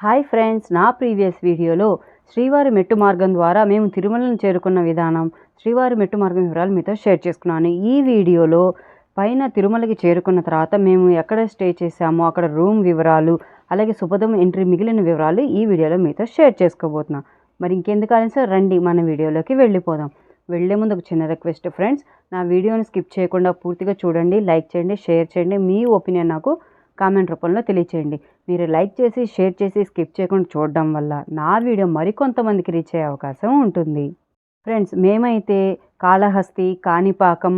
Hi friends నా previous వీడియోలో శ్రీవారి మెట్టు మార్గం ద్వారా మేము తిరుమలను చేరుకున్న విధానం శ్రీవారి మెట్టు మార్గం వివరాలు మీతో షేర్ చేసుకున్నాను. ఈ వీడియోలో పైన తిరుమలకి చేరుకున్న తర్వాత మేము ఎక్కడ స్టే చేసామో అక్కడ రూమ్ వివరాలు అలాగే సుభదం ఎంట్రీ మిగిలిన వివరాలు ఈ వీడియోలో మీతో షేర్ చేసుకోబోతున్నాం. మరి ఇంకెందుకు ఆలస్యం? రండి మన వీడియోలోకి వెళ్ళిపోదాం. వెళ్ళే ముందు ఒక చిన్న రిక్వెస్ట్ ఫ్రెండ్స్ నా వీడియోని స్కిప్ చేయకుండా పూర్తిగా చూడండి లైక్ చేయండి షేర్ చేయండి. మీ ఒపీనియన్ నాకు కామెంట్ రూపంలో తెలియచేయండి. మీరు లైక్ చేసి షేర్ చేసి స్కిప్ చేయకుండా చూడడం వల్ల నా వీడియో మరికొంతమందికి రీచ్ అయ్యే అవకాశం ఉంటుంది. ఫ్రెండ్స్ మేమైతే కాళహస్తి కాణిపాకం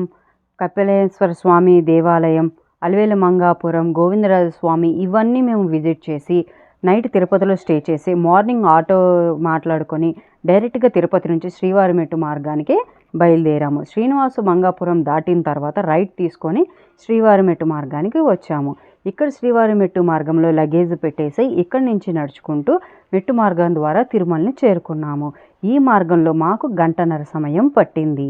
కపిలేశ్వర స్వామి దేవాలయం అలవేల మంగాపురం గోవిందరాజ స్వామి ఇవన్నీ మేము విజిట్ చేసి నైట్ తిరుపతిలో స్టే చేసి మార్నింగ్ ఆటో మాట్లాడుకొని డైరెక్ట్గా తిరుపతి నుంచి శ్రీవారిమెట్టు మార్గానికి బయలుదేరాము. శ్రీనివాసు మంగాపురం దాటిన తర్వాత రైట్ తీసుకొని శ్రీవారిమెట్టు మార్గానికి వచ్చాము. ఇక్కడ శ్రీవారి మెట్టు మార్గంలో లగేజ్ పెట్టేసి ఇక్కడి నుంచి నడుచుకుంటూ మెట్టు మార్గం ద్వారా తిరుమలని చేరుకున్నాము. ఈ మార్గంలో మాకు గంటన్నర సమయం పట్టింది.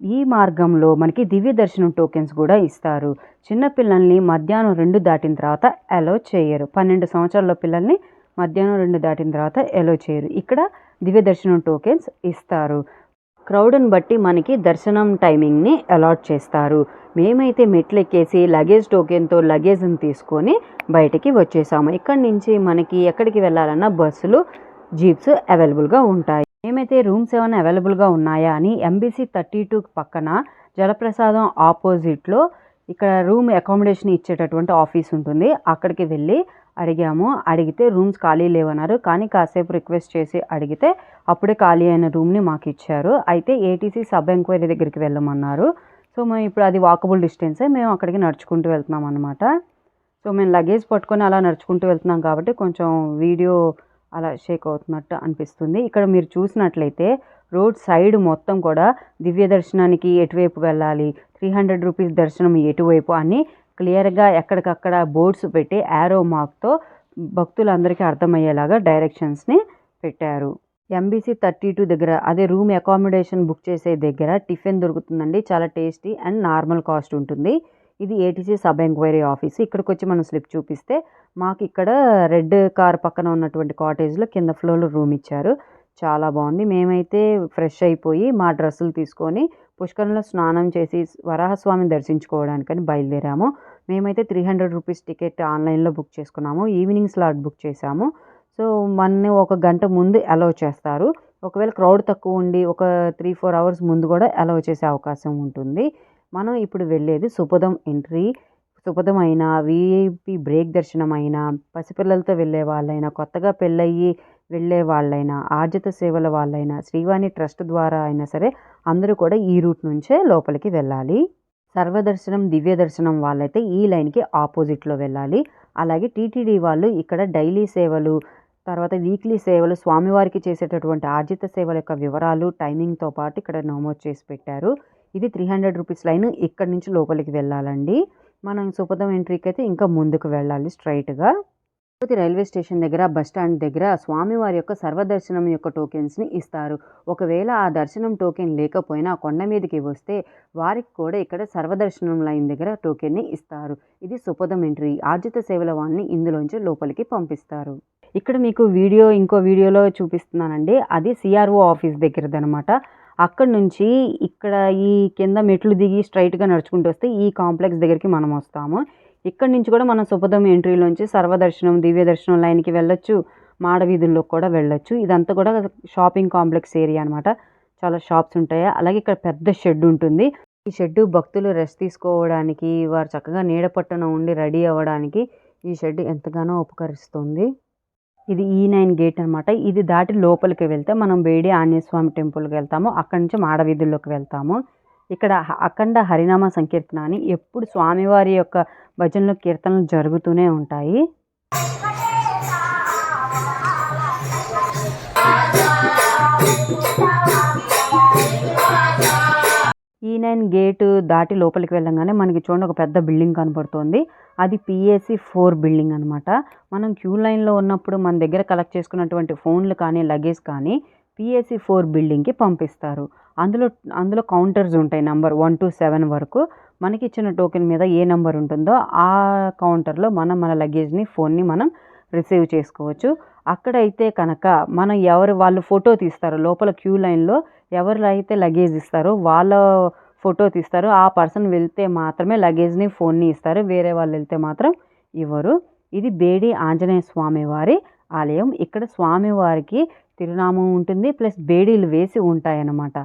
ఈ మార్గంలో మనకి దివ్య దర్శనం టోకెన్స్ కూడా ఇస్తారు. చిన్నపిల్లల్ని మధ్యాహ్నం రెండు దాటిన తర్వాత అలో చేయరు. పన్నెండు సంవత్సరాల పిల్లల్ని మధ్యాహ్నం రెండు దాటిన తర్వాత ఎలో చేయరు. ఇక్కడ దివ్య దర్శనం టోకెన్స్ ఇస్తారు. క్రౌడ్ని బట్టి మనకి దర్శనం టైమింగ్ని అలాట్ చేస్తారు. మేమైతే మెట్లు ఎక్కేసి లగేజ్ టోకెన్తో లగేజ్ని తీసుకొని బయటికి వచ్చేసాము. ఇక్కడి నుంచి మనకి ఎక్కడికి వెళ్ళాలన్నా బస్సులు జీప్స్ అవైలబుల్గా ఉంటాయి. మేమైతే రూమ్స్ ఏమైనా అవైలబుల్గా ఉన్నాయా అని ఎంబీసీ థర్టీ టూ పక్కన జలప్రసాదం ఆపోజిట్లో ఇక్కడ రూమ్ అకామిడేషన్ ఇచ్చేటటువంటి ఆఫీస్ ఉంటుంది. అక్కడికి వెళ్ళి అడిగాము. అడిగితే రూమ్స్ ఖాళీ లేవన్నారు. కానీ కాసేపు రిక్వెస్ట్ చేసి అడిగితే అప్పుడే ఖాళీ అయిన రూమ్ని మాకు ఇచ్చారు. అయితే ఏటీసీ సబ్ ఎంక్వైరీ దగ్గరికి వెళ్ళమన్నారు. సో మేము ఇప్పుడు అది వాకబుల్ డిస్టెన్సే. మేము అక్కడికి నడుచుకుంటూ వెళ్తున్నాం అనమాట సో మేము లగేజ్ పట్టుకొని అలా నడుచుకుంటూ వెళ్తున్నాం కాబట్టి కొంచెం వీడియో అలా షేక్ అవుతున్నట్టు అనిపిస్తుంది. ఇక్కడ మీరు చూసినట్లయితే రోడ్ సైడ్ మొత్తం కూడా దివ్య దర్శనానికి ఎటువైపు వెళ్ళాలి త్రీ హండ్రెడ్ రూపీస్ దర్శనం ఎటువైపు అని క్లియర్గా ఎక్కడికక్కడ బోర్డ్స్ పెట్టి యారో మార్క్తో భక్తులందరికీ అర్థమయ్యేలాగా డైరెక్షన్స్ని పెట్టారు. ఎంబీసీ థర్టీ టూ దగ్గర అదే రూమ్ అకామిడేషన్ బుక్ చేసే దగ్గర టిఫిన్ దొరుకుతుందండి. చాలా టేస్టీ అండ్ నార్మల్ కాస్ట్ ఉంటుంది. ఇది ఏటీసీ సబ్ ఎంక్వైరీ ఆఫీస్. ఇక్కడికి వచ్చి మనం స్లిప్ చూపిస్తే మాకు ఇక్కడ రెడ్ కార్ పక్కన ఉన్నటువంటి కాటేజ్లో కింద ఫ్లోర్లో రూమ్ ఇచ్చారు. చాలా బాగుంది. మేమైతే ఫ్రెష్ అయిపోయి మా డ్రెస్సులు తీసుకొని పుష్కరంలో స్నానం చేసి వరాహస్వామిని దర్శించుకోవడానికని బయలుదేరాము. మేమైతే త్రీ హండ్రెడ్ రూపీస్ టికెట్ ఆన్లైన్లో బుక్ చేసుకున్నాము. ఈవినింగ్ స్లాట్ బుక్ చేసాము సో మన ఒక గంట ముందు అలౌ చేస్తారు. ఒకవేళ క్రౌడ్ తక్కువ ఉండి ఒక త్రీ ఫోర్ అవర్స్ ముందు కూడా అలౌ చేసే అవకాశం ఉంటుంది. మనం ఇప్పుడు వెళ్ళేది సుపదం ఎంట్రీ. సుపదం అయినా వీఐపీ బ్రేక్ దర్శనం అయినా పసిపిల్లలతో వెళ్ళే వాళ్ళైనా కొత్తగా పెళ్ళయ్యి వెళ్ళే వాళ్ళైనా ఆర్జిత సేవల వాళ్ళైనా శ్రీవాణి ట్రస్ట్ ద్వారా అయినా సరే అందరూ కూడా ఈ రూట్ నుంచే లోపలికి వెళ్ళాలి. సర్వదర్శనం దివ్య దర్శనం వాళ్ళైతే ఈ లైన్కి ఆపోజిట్లో వెళ్ళాలి. అలాగే టీటీడీ వాళ్ళు ఇక్కడ డైలీ సేవలు తర్వాత వీక్లీ సేవలు స్వామివారికి చేసేటటువంటి ఆర్జిత సేవల యొక్క వివరాలు టైమింగ్తో పాటు ఇక్కడ నమోదు చేసి పెట్టారు. ఇది త్రీ హండ్రెడ్ రూపీస్ లైన్ ఇక్కడి నుంచి లోపలికి వెళ్ళాలండి. మనం సుపదం ఎంట్రీకి అయితే ఇంకా ముందుకు వెళ్ళాలి స్ట్రైట్గా. తిరుపతి రైల్వే స్టేషన్ దగ్గర బస్ స్టాండ్ దగ్గర స్వామివారి యొక్క సర్వదర్శనం యొక్క టోకెన్స్ని ఇస్తారు. ఒకవేళ ఆ దర్శనం టోకెన్ లేకపోయినా కొండ మీదకి వస్తే వారికి కూడా ఇక్కడ సర్వదర్శనం లైన్ దగ్గర టోకెన్ని ఇస్తారు. ఇది సుపదం ఎంట్రీ. ఆర్జిత సేవల వాళ్ళని ఇందులోంచి లోపలికి పంపిస్తారు. ఇక్కడ మీకు వీడియో ఇంకో వీడియోలో చూపిస్తున్నానండి. అది సిఆర్ఓ ఆఫీస్ దగ్గరదనమాట. అక్కడ నుంచి ఇక్కడ ఈ కింద మెట్లు దిగి స్ట్రైట్గా నడుచుకుంటూ వస్తే ఈ కాంప్లెక్స్ దగ్గరికి మనం వస్తాము. ఇక్కడ నుంచి కూడా మనం సుపదం ఎంట్రీలోంచి సర్వదర్శనం దివ్య దర్శనం లైన్కి వెళ్ళొచ్చు. మాడవీధుల్లో కూడా వెళ్ళొచ్చు. ఇదంతా కూడా షాపింగ్ కాంప్లెక్స్ ఏరియా అనమాట చాలా షాప్స్ ఉంటాయి. అలాగే ఇక్కడ పెద్ద షెడ్ ఉంటుంది. ఈ షెడ్ భక్తులు రెస్ట్ తీసుకోవడానికి వారు చక్కగా నీడ పట్టున ఉండి రెడీ అవ్వడానికి ఈ షెడ్ ఎంతగానో ఉపకరిస్తుంది. ఇది e ఈ నైన్ గేట్ అనమాట ఇది దాటి లోపలికి వెళ్తే మనం వేడి ఆంజనేయ స్వామి టెంపుల్కి వెళ్తాము. అక్కడి నుంచి మాడవీధుల్లోకి వెళ్తాము. ఇక్కడ అఖండ హరినామ సంకీర్తన అని ఎప్పుడు స్వామివారి యొక్క భజనలు కీర్తనలు జరుగుతూనే ఉంటాయి. ఈ నైన్ గేటు దాటి లోపలికి వెళ్ళంగానే మనకి చూడండి ఒక పెద్ద బిల్డింగ్ కనపడుతుంది. అది పిఎస్సి ఫోర్ బిల్డింగ్ అనమాట మనం క్యూ లైన్లో ఉన్నప్పుడు మన దగ్గర కలెక్ట్ చేసుకున్నటువంటి ఫోన్లు కానీ లగేజ్ కానీ పిఎస్సి ఫోర్ బిల్డింగ్కి పంపిస్తారు. అందులో అందులో కౌంటర్స్ ఉంటాయి నెంబర్ వన్ టు సెవెన్ వరకు. మనకి ఇచ్చిన టోకెన్ మీద ఏ నెంబర్ ఉంటుందో ఆ కౌంటర్లో మనం మన లగేజ్ని ఫోన్ని మనం రిసీవ్ చేసుకోవచ్చు. అక్కడైతే కనుక మనం ఎవరు వాళ్ళు ఫోటో తీస్తారో లోపల క్యూ లైన్లో ఎవరు అయితే లగేజ్ ఇస్తారో వాళ్ళ ఫోటో తీస్తారు ఆ పర్సన్ వెళ్తే మాత్రమే లగేజ్ని ఫోన్ని ఇస్తారు. వేరే వాళ్ళు వెళ్తే మాత్రం ఇవ్వరు. ఇది బేడి ఆంజనేయ స్వామి వారి ఆలయం. ఇక్కడ స్వామివారికి తిరునామం ఉంటుంది ప్లస్ బేడీలు వేసి ఉంటాయన్నమాట.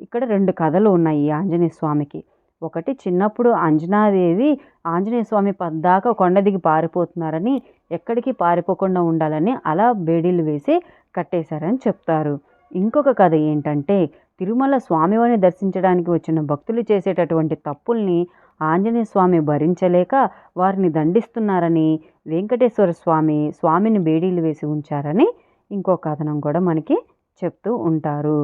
ఇక్కడ రెండు కథలు ఉన్నాయి ఆంజనేయ స్వామికి. ఒకటి చిన్నప్పుడు అంజనాదేవి ఆంజనేయ స్వామి పద్దాక కొండ దిగి పారిపోతున్నారని ఎక్కడికి పారిపోకుండా ఉండాలని అలా బేడీలు వేసి కట్టేశారని చెప్తారు. ఇంకొక కథ ఏంటంటే తిరుమల స్వామివారిని దర్శించడానికి వచ్చిన భక్తులు చేసేటటువంటి తప్పుల్ని ఆంజనేయ స్వామి భరించలేక వారిని దండిస్తున్నారని వెంకటేశ్వర స్వామి స్వామిని బేడీలు వేసి ఉంచారని ఇంకో కథనం కూడా మనకి చెప్తూ ఉంటారు.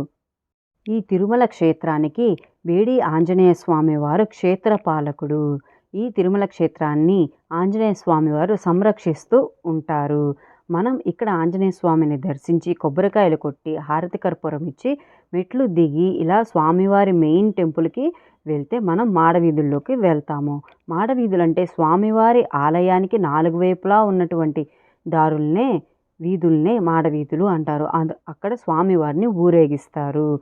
ఈ తిరుమల క్షేత్రానికి వేడి ఆంజనేయ స్వామివారు క్షేత్ర క్షేత్రపాలకుడు ఈ తిరుమల క్షేత్రాన్ని ఆంజనేయ స్వామివారు సంరక్షిస్తూ ఉంటారు. మనం ఇక్కడ ఆంజనేయ స్వామిని దర్శించి కొబ్బరికాయలు కొట్టి హారతి కర్పూరం ఇచ్చి మెట్లు దిగి ఇలా స్వామివారి మెయిన్ టెంపుల్కి వెళ్తే మనం మాడవీధుల్లోకి వెళ్తాము. మాడవీధులు అంటే స్వామివారి ఆలయానికి నాలుగు వైపులా ఉన్నటువంటి దారుల్నే వీధుల్నే మాడవీధులు అంటారు. అక్కడ స్వామివారిని ఊరేగిస్తారు.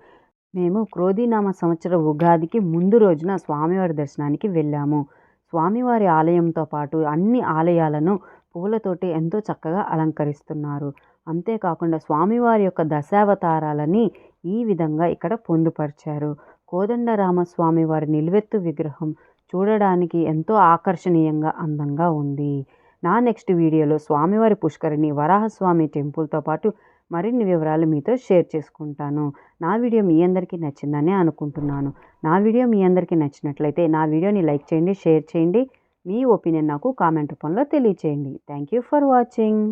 మేము క్రోధీనామ సంవత్సర ఉగాదికి ముందు రోజున స్వామివారి దర్శనానికి వెళ్ళాము. స్వామివారి ఆలయంతో పాటు అన్ని ఆలయాలను పువ్వులతోటి ఎంతో చక్కగా అలంకరిస్తున్నారు. అంతేకాకుండా స్వామివారి యొక్క దశావతారాలని ఈ విధంగా ఇక్కడ పొందుపరిచారు. కోదండరామస్వామి వారి నిలువెత్తు విగ్రహం చూడడానికి ఎంతో ఆకర్షణీయంగా అందంగా ఉంది. నా నెక్స్ట్ వీడియోలో స్వామివారి పుష్కరిణి వరాహస్వామి టెంపుల్తో పాటు మరిన్ని వివరాలు మీతో షేర్ చేసుకుంటాను. నా వీడియో మీ అందరికీ నచ్చిందని అనుకుంటున్నాను. నా వీడియో మీ అందరికీ నచ్చినట్లయితే నా వీడియోని లైక్ చేయండి షేర్ చేయండి. మీ ఒపీనియన్ నాకు కామెంట్ రూపంలో తెలియచేయండి. Thank you for watching.